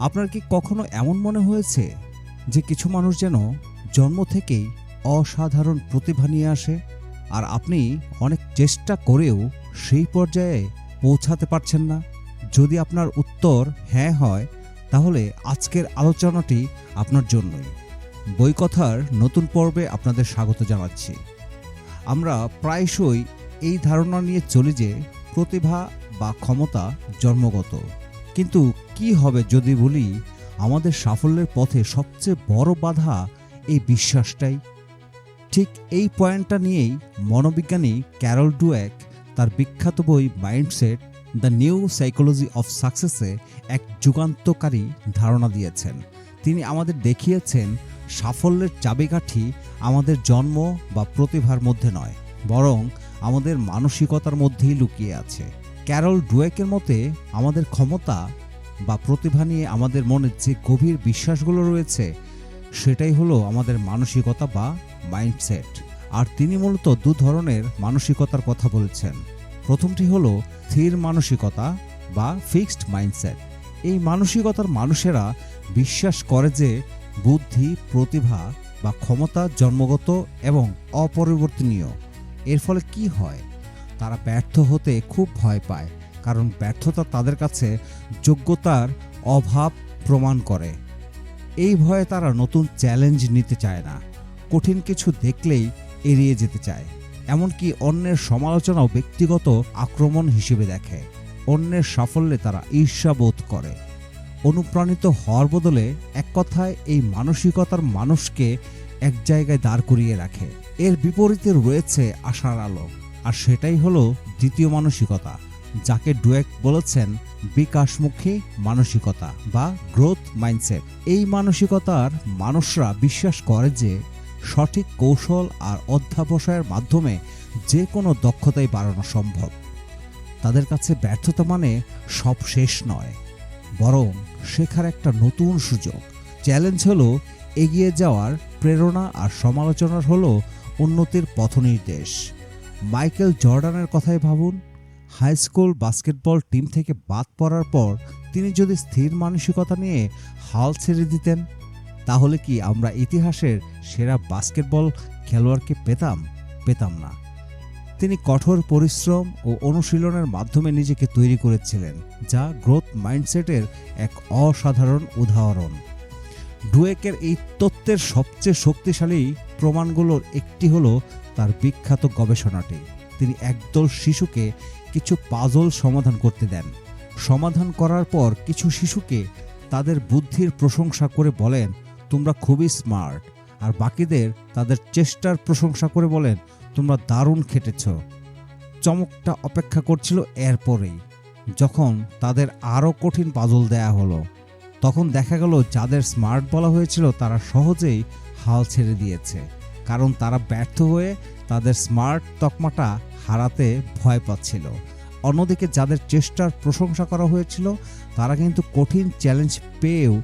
আপনার কি কখনো এমন মনে হয়েছে যে কিছু মানুষ যেন জন্ম থেকেই অসাধারণ প্রতিভা নিয়ে আসে আর আপনি অনেক চেষ্টা করেও সেই পর্যায়ে পৌঁছাতে পারছেন না? যদি আপনার উত্তর হ্যাঁ হয়, তাহলে আজকের আলোচনাটি আপনার জন্যই। বইকথার নতুন পর্বে আপনাদের স্বাগত জানাচ্ছি। আমরা প্রায়শই এই ধারণা নিয়ে চলি যে প্রতিভা বা ক্ষমতা জন্মগত। কিন্তু কি হবে যদি বলি, আমাদের সাফল্যের পথে সবচেয়ে বড় বাধা এই বিশ্বাসটাই। ঠিক এই পয়েন্টটা নিয়েই মনোবিজ্ঞানী ক্যারল ডুয়েক তার বিখ্যাত বই mindset the new psychology of সাকসেসে এক যুগান্তকারী ধারণা দিয়েছেন। তিনি আমাদের দেখিয়েছেন, সাফল্যের চাবিকাঠি আমাদের জন্ম বা প্রতিভার মধ্যে নয়, বরং আমাদের মানসিকতার মধ্যেই লুকিয়ে আছে। ক্যারল ডুয়েকের মতে, আমাদের ক্ষমতা বা প্রতিভা নিয়ে আমাদের মনে যে গভীর বিশ্বাসগুলো রয়েছে, সেটাই হলো আমাদের মানসিকতা বা মাইন্ডসেট। আর তিনি মূলত দু ধরনের মানসিকতার কথা বলেছেন। প্রথমটি হলো স্থির মানসিকতা বা ফিক্সড মাইন্ডসেট। এই মানসিকতার মানুষেরা বিশ্বাস করে যে বুদ্ধি, প্রতিভা বা ক্ষমতা জন্মগত এবং অপরিবর্তনীয়। এর ফলে কি হয়? তারা ব্যর্থ হতে খুব ভয় পায়, কারণ ব্যর্থতা তাদের কাছে যোগ্যতার অভাব প্রমাণ করে। এই ভয়ে তারা নতুন চ্যালেঞ্জ নিতে চায় না, কঠিন কিছু দেখলেই এড়িয়ে যেতে চায়। এমনকি অন্যের সমালোচনাও ব্যক্তিগত আক্রমণ হিসেবে দেখে। অন্যের সাফল্যে তারা ঈর্ষাবোধ করে। অনুপ্রাণিত হওয়ার বদলে এক কথায় এই মানসিকতার মানুষকে এক জায়গায় দাঁড় করিয়ে রাখে। এর বিপরীতে রয়েছে আশার আলো। আর সেটাই হলো দ্বিতীয় মানসিকতা, যাকে ডুয়েক বলেছেন বিকাশমুখী মানসিকতা বা গ্রোথ মাইন্ডসেট এই মানসিকতার মানুষরা বিশ্বাস করে যে সঠিক কৌশল আর অধ্যাবসায়ের মাধ্যমে যে কোনো দক্ষতাই বাড়ানো সম্ভব। তাদের কাছে ব্যর্থতা মানে সব শেষ নয়, বরং শেখার একটা নতুন সুযোগ। চ্যালেঞ্জ হলো এগিয়ে যাওয়ার প্রেরণা আর সমালোচনার হলো উন্নতির পথনির্দেশ। মাইকেল জর্ডানের কথাই ভাবুন। হাই স্কুল বাস্কেটবল টিম থেকে বাদ পড়ার পর তিনি যদি স্থির মানসিকতা নিয়ে হাল ছেড়ে দিতেন, তাহলে কি আমরা ইতিহাসের সেরা বাস্কেটবল খেলোয়াড়কে পেতাম? পেতাম না। তিনি কঠোর পরিশ্রম ও অনুশীলনের মাধ্যমে নিজেকে তৈরি করেছিলেন, যা গ্রোথ মাইন্ডসেটের এক অসাধারণ উদাহরণ। ডুয়েকের এই তত্ত্বের সবচেয়ে শক্তিশালী প্রমাণগুলোর একটি হলো তার বিখ্যাত গবেষণাটি। তিনি একদল শিশুকে কিছু পাজল সমাধান করতে দেন। সমাধান করার পর কিছু শিশুকে তাদের বুদ্ধির প্রশংসা করে বলেন, তোমরা খুবই স্মার্ট। আর বাকিদের তাদের চেষ্টার প্রশংসা করে বলেন, তোমরা দারুণ খেটেছ। চমকটা অপেক্ষা করছিল এরপরেই, যখন তাদের আরও কঠিন পাজল দেয়া হলো। তখন দেখা গেল যাদের স্মার্ট বলা হয়েছিল তারা সহজেই হাল ছেড়ে দিয়েছে। কারণ তারা ব্যর্থ হয়ে তাদের স্মার্ট তকমাটা হারাতে ভয় পাচ্ছিল। অন্যদিকে যাদের চেষ্টার প্রশংসা করা হয়েছিল, তারা কিন্তু কঠিন চ্যালেঞ্জ পেয়েও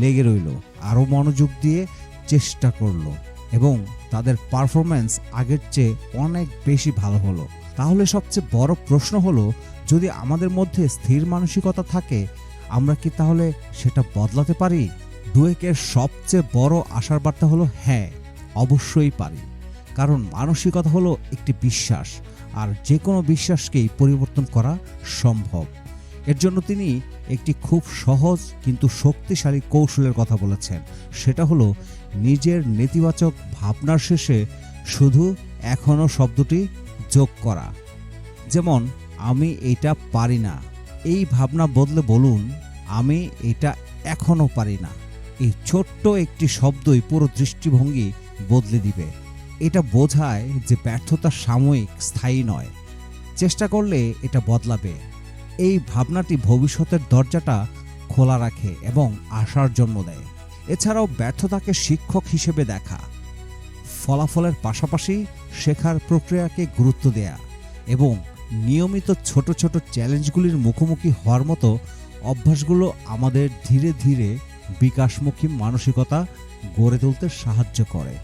লেগে রইল, আরও মনোযোগ দিয়ে চেষ্টা করল এবং তাদের পারফরম্যান্স আগের চেয়ে অনেক বেশি ভালো হলো। তাহলে সবচেয়ে বড় প্রশ্ন হলো, যদি আমাদের মধ্যে স্থির মানসিকতা থাকে আমরা কি তাহলে সেটা বদলাতে পারি? ডুয়েকের সবচেয়ে বড় আশার বার্তা হলো হ্যাঁ অবশ্যই পারি। কারণ মানসিকতা হলো একটি বিশ্বাস, আর যে কোনো বিশ্বাসকেই পরিবর্তন করা সম্ভব। এর জন্য তিনি একটি খুব সহজ কিন্তু শক্তিশালী কৌশলের কথা বলেছেন। সেটা হলো নিজের নেতিবাচক ভাবনার শেষে শুধু এখনও শব্দটি যোগ করা। যেমন, আমি এটা পারি না। এই ভাবনা বদলে বলুন আমি এটা এখনও পারি না। এই ছোট্ট একটি শব্দই পুরো দৃষ্টিভঙ্গি বদলে দিবে। এটা বোঝায় যে ব্যর্থতা সাময়িক, স্থায়ী নয়। চেষ্টা করলে এটা বদলাবে। এই ভাবনাটি ভবিষ্যতের দরজাটা খোলা রাখে এবং আশার জন্ম দেয়। এছাড়াও ব্যর্থতাকে শিক্ষক হিসেবে দেখা। ফলাফলের পাশাপাশি শেখার প্রক্রিয়াকে গুরুত্ব দেয়া এবং নিয়মিত ছোট ছোট চ্যালেঞ্জগুলির মুখোমুখি হওয়ার মতো অভ্যাসগুলো আমাদের ধীরে ধীরে বিকাশমুখী মানসিকতা গড়ে তুলতে সাহায্য করে।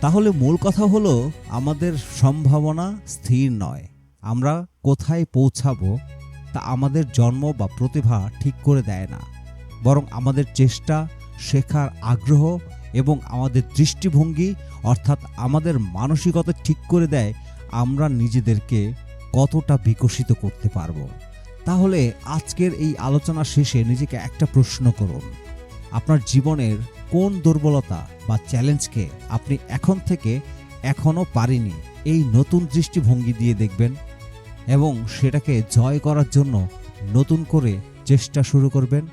তাহলে মূল কথা হলো, আমাদের সম্ভাবনা স্থির নয়। আমরা কোথায় পৌঁছাবো তা আমাদের জন্ম বা প্রতিভা ঠিক করে দেয় না। বরং আমাদের চেষ্টা, শেখার আগ্রহ এবং আমাদের দৃষ্টিভঙ্গি, অর্থাৎ আমাদের মানসিকতা ঠিক করে দেয়, আমরা নিজেদেরকে কতটা বিকশিত করতে পারব। তাহলে আজকের এই আলোচনা শেষে নিজেকে একটা প্রশ্ন করুন। আপনার জীবনের কোন দুর্বলতা বা চ্যালেঞ্জকে আপনি এখন থেকে এখনও পারিনি এই নতুন দৃষ্টিভঙ্গি দিয়ে দেখবেন এবং সেটাকে জয় করার জন্য নতুন করে চেষ্টা শুরু করবেন।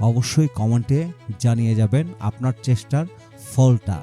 অবশ্যই কমেন্টে জানিয়ে যাবেন আপনার চেষ্টার ফলটা।